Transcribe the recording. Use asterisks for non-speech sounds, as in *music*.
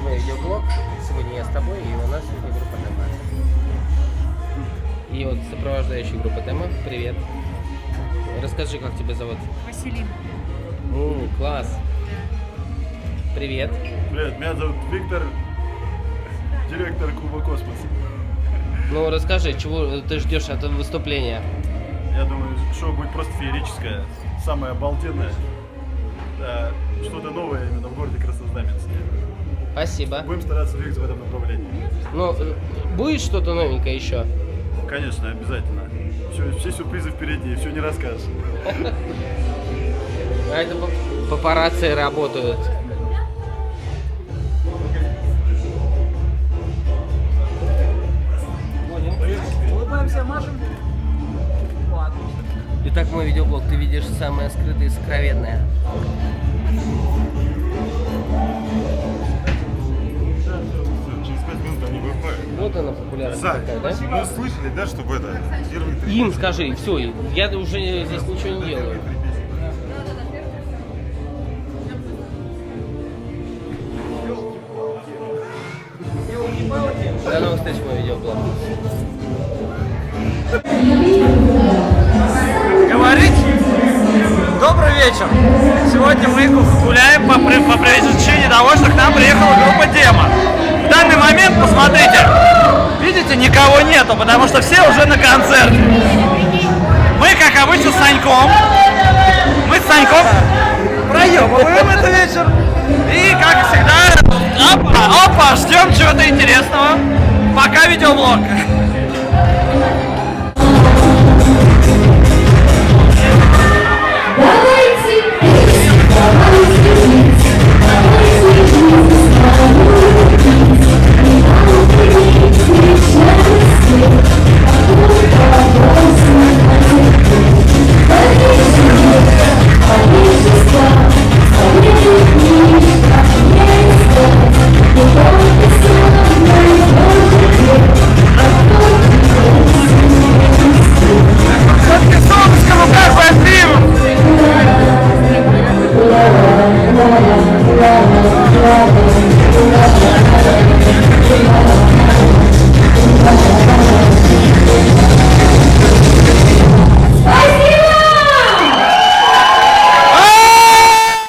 очередной видеоблог. Сегодня я с тобой, и у нас сегодня группа Тема. И вот сопровождающая группа Тема. Привет. Расскажи, как тебя зовут? Василина. Ну, класс. Привет. Привет, меня зовут Виктор, директор клуба «Космос». Ну, расскажи, чего ты ждешь от выступления? Я думаю, шоу будет просто феерическое, самое обалденное. Да, что-то новое именно в городе Краснознаменске. Спасибо. Будем стараться двигаться в этом направлении. Ну, э, будет что-то новенькое еще? Конечно, обязательно. Все, все сюрпризы впереди, все не расскажешь. *laughs* А это пап- папарацци работают. Улыбаемся, машем. Итак, мой видеоблог, ты видишь самое скрытое и сокровенное. Популярность такая, да? Ну слышали, да, чтобы это первый три. Им скажи, все, я уже здесь ничего не делаю. До новых встреч, мой видеоблог. говорить. Добрый вечер. Сегодня мы гуляем по, при- по причине того, что к нам приехала группа Дема. Нету, потому что все уже на концерте. Мы, как обычно, с Саньком. Мы с Саньком проебываем этот вечер. И, как всегда, опа, опа, ждем чего-то интересного. Пока видеоблог.